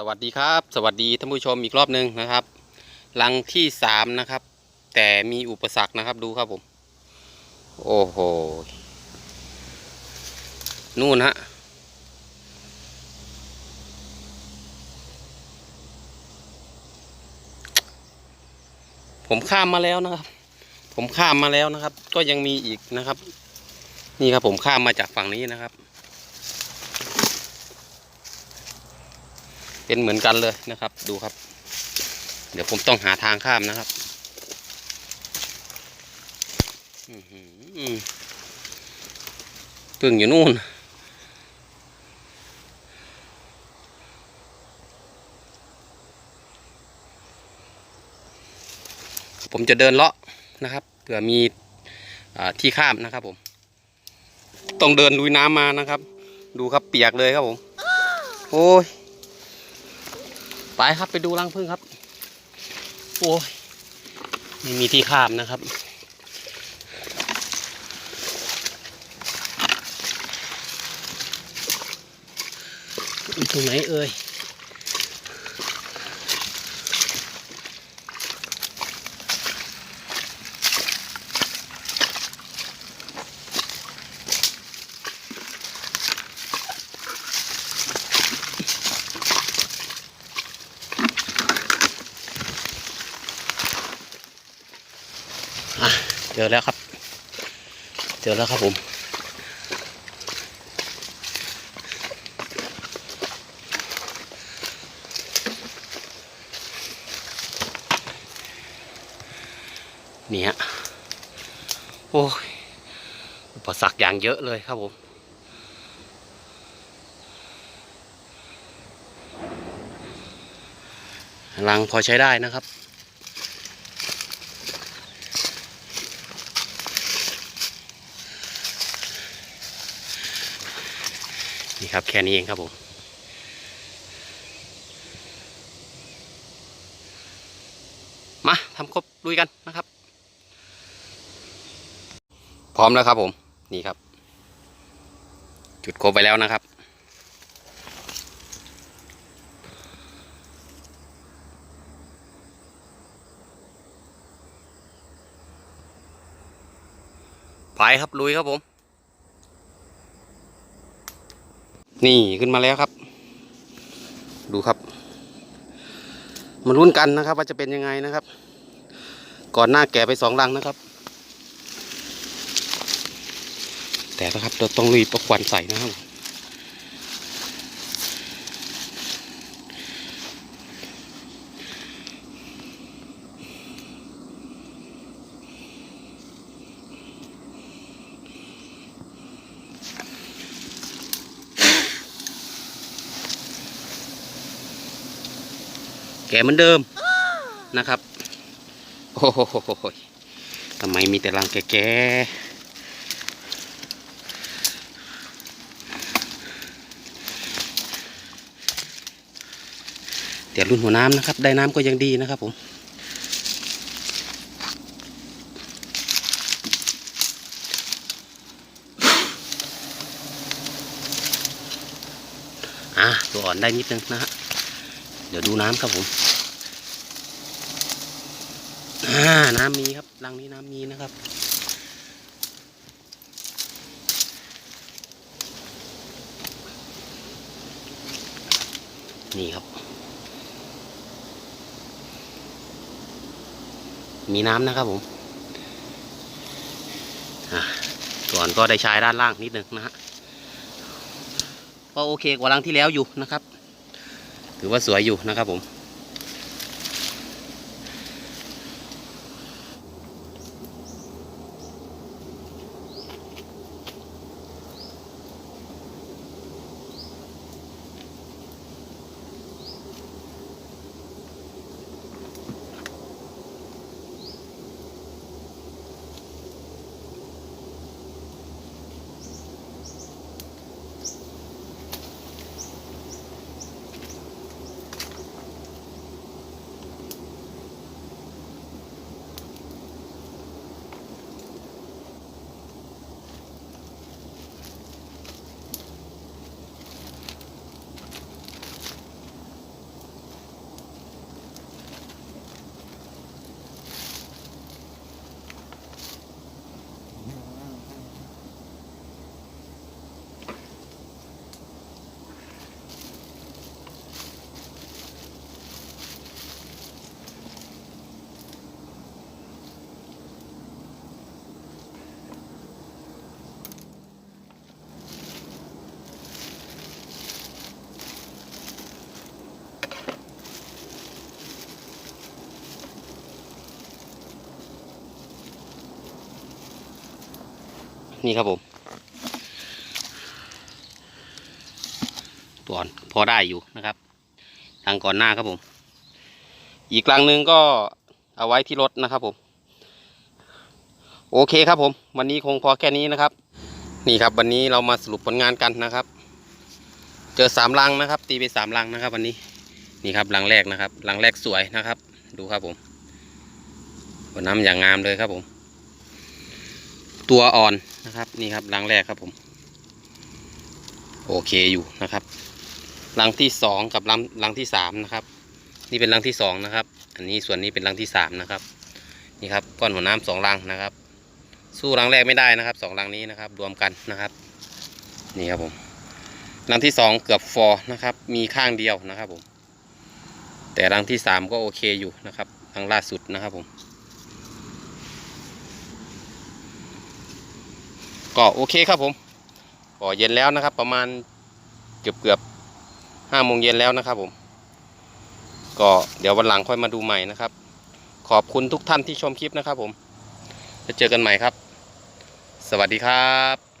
สวัสดีครับ สวัสดีท่านผู้ชมอีกรอบหนึ่งนะครับลังที่สามนะครับ แต่มีอุปสรรคนะครับดูครับผม โอ้โห นู่นฮะผมข้ามมาแล้วนะครับ ผมข้ามมาแล้วนะครับ ก็ยังมีอีกนะครับ นี่ครับผมข้ามมาจากฝั่งนี้นะครับ เป็นเหมือนกันเลยนะครับ ดูครับ เดี๋ยวผมต้องหาทางข้ามนะครับพึ่งอยู่นู่น ผมจะเดินเลาะนะครับเผื่อมีอที่ข้ามนะครับผม ต้องเดินลุยน้ำมานะครับ ดูครับเปียกเลยครับผม โอ้ย ไปครับไปดูรังพึ่งครับ โอ้ยไม่มีที่ข้ามนะครับ ตรงไหนเอ่ย เจอแล้วครับ เจอแล้วครับผมนี่ฮะโอ้ยอุปสรรคอย่างเยอะเลยครับผมรังพอใช้ได้นะครับ นี่ครับแค่นี้เองครับผมมาทำครบลุยกันนะครับ พร้อมแล้วครับผมนี่ครับ จุดครบไปแล้วนะครับ ไปครับลุยครับผม นี่ขึ้นมาแล้วครับ ดูครับ มาลุ้นกันนะครับ ว่าจะเป็นยังไงนะครับ ก่อนหน้าแก่ไปสองรังนะครับ แต่นะครับเราต้องรีบประควันใส่นะครับ แก่เหมือนเดิมนะครับ โอ้โหทำไมมีแต่รังแก่ๆเดี๋ยวรุ่นหัวน้ำนะครับ ได้น้ำก็ยังดีนะครับผมอะตัวอ่อนได้นิดนึงนะฮะ ดี๋ยวดูน้ำครับผมน้ำมีครับรังนี้น้ำมีนะครับ นี่ครับ มีน้ำนะครับผมก่อนก็ได้ใช้ด้านล่างนิดนึงนะฮะก็โอเคกว่ารังที่แล้วอยู่นะครับ ถือว่าสวยอยู่นะครับผม นี่ครับผมตัวอ่อนพอได้อยู่นะครับทางก่อนหน้าครับผม อีกรังหนึ่งก็เอาไว้ที่รถนะครับผม โอเคครับผม วันนี้คงพอแค่นี้นะครับ นี่ครับวันนี้เรามาสรุปผลงานกันนะครับ เจอสามรังนะครับ ตีไปสามรังนะครับ วันนี้นี่ครับรังแรกนะครับรังแรกสวยนะครับ ดูครับผมน้ำอย่างงามเลยครับผม ตัวอ่อน นะครับ นี่ครับรังแรกครับผม โอเคอยู่นะครับรังที่สองกับรังรังที่สามนะครับ นี่เป็นรังที่สองนะครับ อันนี้ส่วนนี้เป็นรังที่สามนะครับ นี่ครับก้อนหัวน้ำสองรังนะครับ สู้รังแรกไม่ได้นะครับสองรังนี้นะครับ รวมกันนะครับ นี่ครับผมรังที่สองเกือบฟอนะครับ มีข้างเดียวนะครับผมแต่รังที่สามก็โอเคอยู่นะครับรังล่าสุดนะครับผม ก็โอเคครับผมก็เย็นแล้วนะครับ ประมาณเกือบเกือบห้าโมงเย็นแล้วนะครับผม ก็เดี๋ยววันหลังค่อยมาดูใหม่นะครับ ขอบคุณทุกท่านที่ชมคลิปนะครับผมจะเจอกันใหม่ครับ สวัสดีครับ